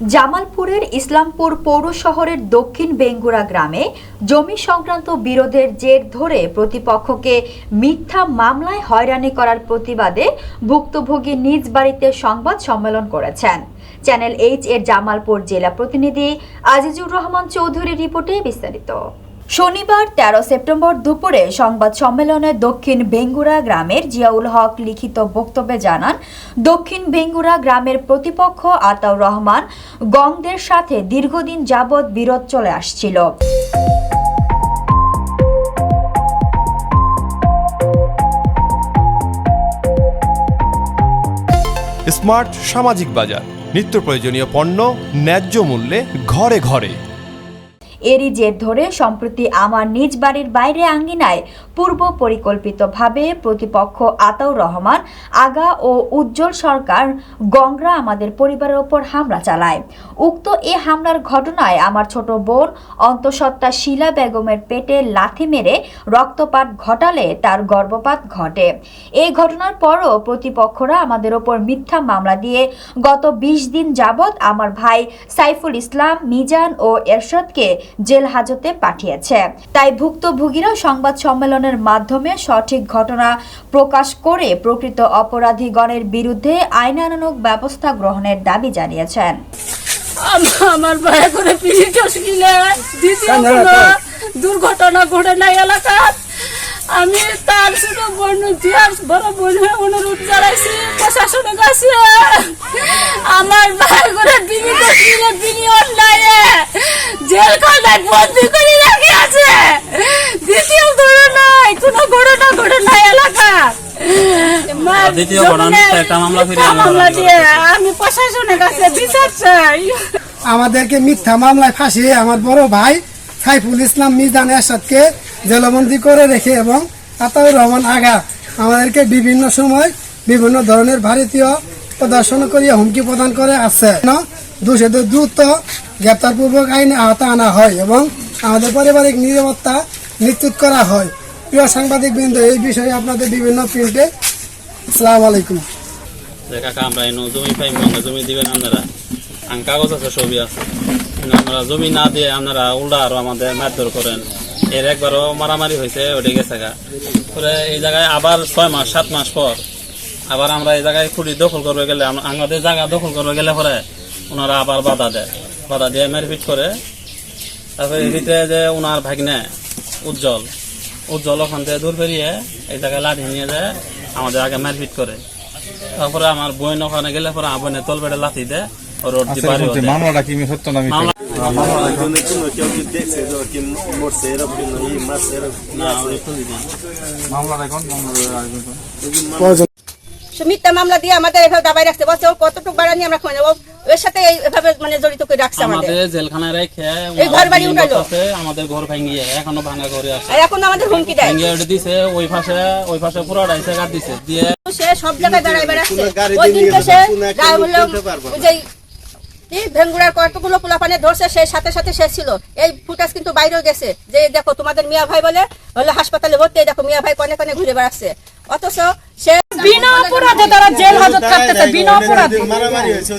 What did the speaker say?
জামালপুরের ইসলামপুর পৌর শহরের দক্ষিণ বেঙ্গুরা গ্রামে জমি সংক্রান্ত বিরোধের জের ধরে প্রতিপক্ষকে মিথ্যা মামলায় হয়রানি করার প্রতিবাদে ভুক্তভোগী নিজ বাড়িতে সংবাদ সম্মেলন করেছেন। চ্যানেল এইচ এর জামালপুর জেলা প্রতিনিধি আজিজুর রহমান চৌধুরীর রিপোর্টে বিস্তারিত। শনিবার তেরো সেপ্টেম্বর দুপুরে সংবাদ সম্মেলনে দক্ষিণ বেঙ্গুরা গ্রামের জিয়াউল হক লিখিত বক্তব্যে জানান, দক্ষিণ বেঙ্গুরা গ্রামের প্রতিপক্ষ আতাউর রহমান গংদের সাথে দীর্ঘদিন যাবৎ বিরোধ চলে আসছিল। স্মার্ট সামাজিক বাজার, নিত্য প্রয়োজনীয় পণ্য, ন্যায্য মূল্যে ঘরে ঘরে। এরই জের ধরে সম্প্রতি আমার নিজ বাড়ির বাইরে আঙ্গিনায় পূর্ব পরিকল্পিতভাবে প্রতিপক্ষ আতাউর রহমান, আগা ও উজ্জ্বল সরকার গংরা আমাদের পরিবারের ওপর হামলা চালায়। উক্ত এ হামলার ঘটনায় আমার ছোট বোন অন্তঃসত্ত্বা শিলা বেগমের পেটে লাথি মেরে রক্তপাত ঘটালে তার গর্ভপাত ঘটে। এই ঘটনার পরও প্রতিপক্ষরা আমাদের ওপর মিথ্যা মামলা দিয়ে গত বিশ দিন যাবৎ আমার ভাই সাইফুল ইসলাম, মিজান ও এরশাদকে জেল হাজতে পাঠিয়েছে। তাই ভুক্তভোগীরা সংবাদ সম্মেলনের মাধ্যমে সঠিক ঘটনা প্রকাশ করে প্রকৃত অপরাধীগণের বিরুদ্ধে আইনানুগ ব্যবস্থা গ্রহণের দাবি জানিয়েছেন। আমার ভাই করে পিড়িত ছিলেন দ্বিতীয় কোনো দুর্ঘটনা ঘটে নাই এলাকার আমি তার ছোট বোন ইতিহাস বড় বোন হয়ে অনুরোধ জানাইছি প্রশাসনের কাছে আমার ভাই করে বিনীত ছিল বিনি অন্যায় বন্দি করে রেখে আছে। দ্বিতীয় ঘটনায় কোনো ঘটনা ঘটে আমি প্রশাসনের কাছে বিচার চাই। আমাদেরকে মিথ্যা মামলায় ফাঁসিয়ে আমার বড় ভাই সাইফুল ইসলাম মিজান এরশাদকে জেলবন্দি করে রেখে এবং আতাউর রহমান আগা আমাদেরকে বিভিন্ন সময় বিভিন্ন ধরনের ভারতীয় প্রদর্শন করিয়া হুমকি প্রদান করে আসছে দোষীদের দ্রুত গ্রেপ্তারপূর্বক আইনে আহত আনা হয় এবং আমাদের পারিবারিক নিরাপত্তা নিশ্চিত করা হয়। প্রিয় সাংবাদিক বৃন্দ এই বিষয়ে আপনাদের বিভিন্ন প্রিন্টে আসসালামু আলাইকুম। কাকা, আমরা এনে জমি পাইম আমরা জমি দিবেন আপনারা? আং কাগজ আছে, ছবি আছে। আমরা জমি না দিয়ে আপনারা উল্টা আরও আমাদের মারধর করেন। এর একবারও মারামারি হয়েছে ওটা গেছে গা। পরে এই জায়গায় আবার ছয় মাস, সাত মাস পর আবার আমরা এই জায়গায় খুঁড়ি দখল করবে গেলে আমাদের জায়গা দখল করবে গেলে পরে ওনারা আবার বাধা দেয়। বাধা দিয়ে মারপিট করে তারপরে ভিতরে যে ওনার ভাগ্নে উজ্জ্বল উজ্জ্বল ওখান থেকে দূর বেরিয়ে এই জায়গায় লাঠি নিয়ে যায় আমাদের আগে মারপিট করে। তারপরে আমার বোন ওখানে গেলে পরে আমার বোনের তল বেড়ে লাথি দেয় দিয়ে। মামলাটা কি সত্য না মামলা মামলাটা আয়োজন? সে মিথ্যা মামলা দিয়ে আমাদের এভাবে দাবাই রাখছে। বলছে ও কতটুকু বাড়ানি আমরা খুঁজে এর সাথে এই- এভাবে মানে জড়িত করে রাখছে আমাদের। আমাদের জেলখানায় রেখে এই ঘর বাড়ি উঠালো। আমাদের ঘর ভাঙিয়ে এখনও ভাঙা করে আছে। আর এখন আমাদের হুমকি দেয়। ভাঙিয়ে ওটা দিছে ওই পাশে ওই পাশে পুরো ডাইসে কাট দিছে। দিয়ে সে সব জায়গায় দাঁড়ায় বেড়াচ্ছে। ওই দিনকে নিয়ে সে যে কি ভেঙ্গুড়ার কতগুলো পোলাপানে ধরছে সেই সাথে সাথে শেষ ছিল। এই ফুটাস কিন্তু বাইরেও গেছে। যে দেখো তোমাদের মিয়া ভাই বলে হলো হাসপাতালে ভর্তি দেখো মিয়া ভাই কনে কনে ঘুরে বেড়াচ্ছে। অথচ সে বিনা অপরাধে তারা জেল হাজত কাটতেছে বিনা অপরাধে।